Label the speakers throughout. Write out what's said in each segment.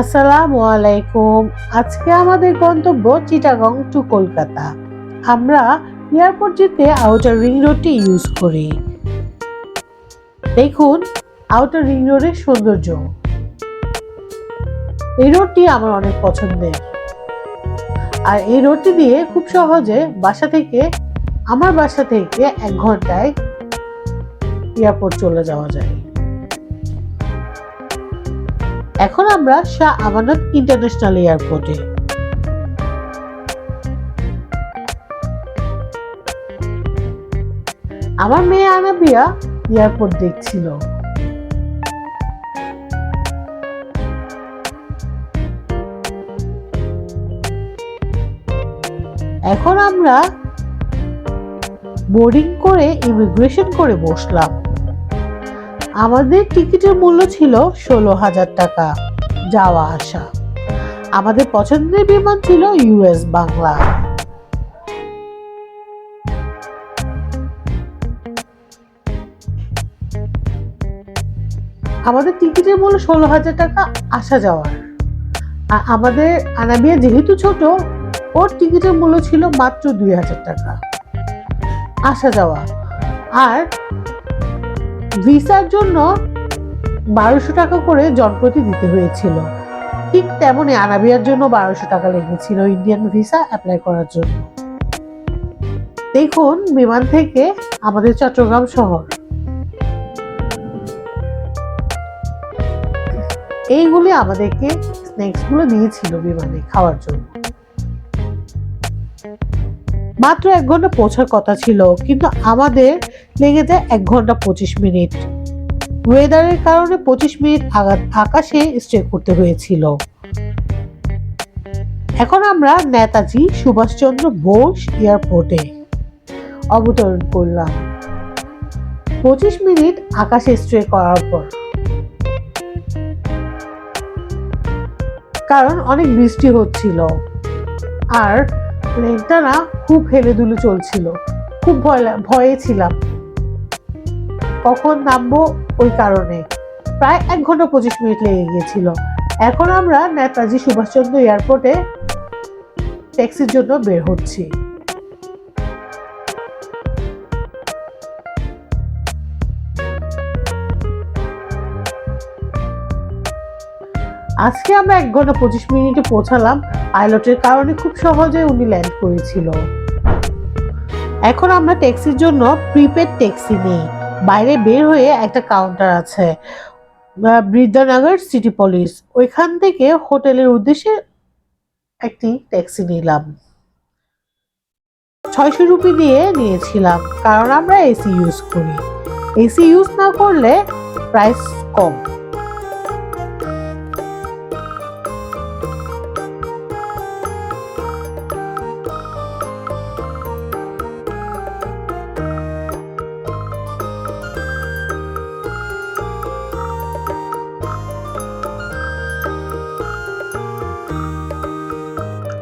Speaker 1: আসসালামু আলাইকুম। আজকে আমাদের গন্তব্য চিটাগং টু কলকাতা। আমরা এয়ারপোর্ট যেতে আউটার রিং রোডটি ইউজ করি। দেখুন আউটার রিং রোডের সৌন্দর্য। এই রোডটি আমার অনেক পছন্দের। আর এই রোডটি দিয়ে খুব সহজে বাসা থেকে, আমার বাসা থেকে এক ঘন্টায় এয়ারপোর্ট চলে যাওয়া যায়। এখন আমরা শাহ আমানত ইন্টারন্যাশনাল এয়ারপোর্টে আমার মেয়ে আনাবিয়া এয়ারপোর্ট দেখছিল। এখন আমরা বোর্ডিং করে ইমিগ্রেশন করে বসলাম। আমাদের টিকিটের মূল্য ছিল ষোলো হাজার টাকা, যাওয়া আসা। আমাদের পছন্দের বিমান ছিল ইউএস বাংলা। আমাদের টিকিটের মূল্য ষোলো হাজার টাকা আসা যাওয়ার। আর আমাদের আনাবিয়া যেহেতু ছোট, ওর টিকিটের মূল্য ছিল মাত্র দুই হাজার টাকা। আসা যাওয়া। আর ভিসার জন্য বারোশো টাকা করে জনপ্রতি দিতে হয়েছিল। ঠিক তেমনই আরাবিয়ার জন্য বারোশো টাকা লেগেছিল ইন্ডিয়ান ভিসা অ্যাপ্লাই করার জন্য। দেখুন, বিমান থেকে আমাদের চট্টগ্রাম শহর। এইগুলি আমাদেরকে স্ন্যাক্সগুলো দিয়েছিল বিমানে খাওয়ার জন্য। মাত্র এক ঘণ্টা পৌঁছার কথা ছিল, কিন্তু আমাদের লেগে যায় এক ঘণ্টা পঁচিশ মিনিট। ওয়েদারের কারণে পঁচিশ মিনিট আগা- আকাশে স্টে করতে হয়েছিল। এখন আমরা নেতাজি সুভাষচন্দ্র বোস এয়ারপোর্টে অবতরণ করলাম। পঁচিশ মিনিট আকাশে স্টে করার পর। কারণ অনেক বৃষ্টি হচ্ছিল। আর প্লেনটা না খুব হেলে দুলে চলছিল। খুব ভয় ভয়ে ছিলাম। কখন নামবো ওই কারণে। প্রায় এক ঘণ্টা পঁচিশ মিনিট লেগে গিয়েছিল। এখন আমরা নেতাজি সুভাষচন্দ্র এয়ারপোর্টে ট্যাক্সির জন্য বের হচ্ছি। আজকে আমরা এক ঘণ্টা পঁচিশ মিনিটে পৌঁছালাম। পাইলটের কারণে খুব সহজে উনি ল্যান্ড করেছিল। এখন আমরা ট্যাক্সির জন্য প্রিপেড ট্যাক্সি নেই। বাইরে বের হয়ে একটা কাউন্টার আছে বৃদ্ধানগর সিটি পুলিশ ওইখান থেকে হোটেলের উদ্দেশ্যে একটি ট্যাক্সি নিলাম। ছয়শো রুপি দিয়ে নিয়েছিলাম, কারণ আমরা এসি ইউজ করি। এসি ইউজ না করলে প্রাইস কম।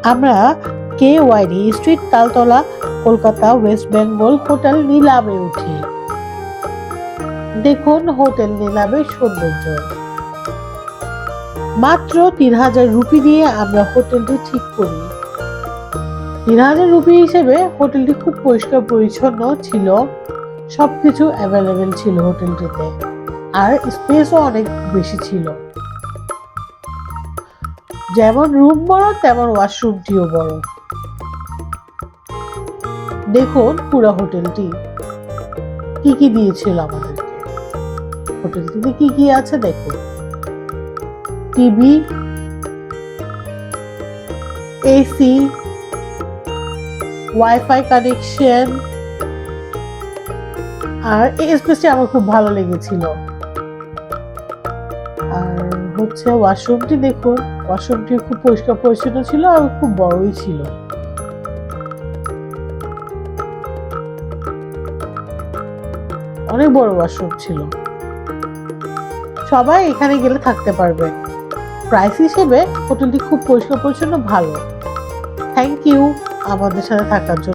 Speaker 1: আমরা K Y D street Taltala, Kolkata West Bengal hotel নীলামে উঠি। দেখুন হোটেল নীলামের সৌন্দর্য। মাত্র তিন হাজার রুপি দিয়ে আমরা হোটেলটি ঠিক করি। তিন হাজার রুপি হিসেবে হোটেলটি খুব পরিষ্কার পরিচ্ছন্ন ছিল। সবকিছু অ্যাভেলেবেল ছিল হোটেলটিতে। আর স্পেসও অনেক বেশি ছিল। যেমন রুম বড়, তেমন ওয়াশরুমটিও বড়। দেখুন পুরো হোটেলটি। কি কি দিয়েছিল আমাদেরকে? হোটেলটিতে কি কি আছে দেখুন। টিভি এসি ওয়াইফাই কানেকশন আর এই স্পেসটি আমার খুব ভালো লেগেছিল। হচ্ছে ওয়াশরুমটি দেখুন। ওয়াশরুমটি খুব পরিষ্কার পরিচ্ছন্ন ছিল আর খুব বড়ই ছিল। অনেক বড় ওয়াশরুম ছিল। সবাই এখানে গেলে থাকতে পারবে। প্রাইস হিসেবে হোটেলটি খুব পরিষ্কার পরিচ্ছন্ন, ভালো। থ্যাংক ইউ আমাদের সাথে থাকার জন্য।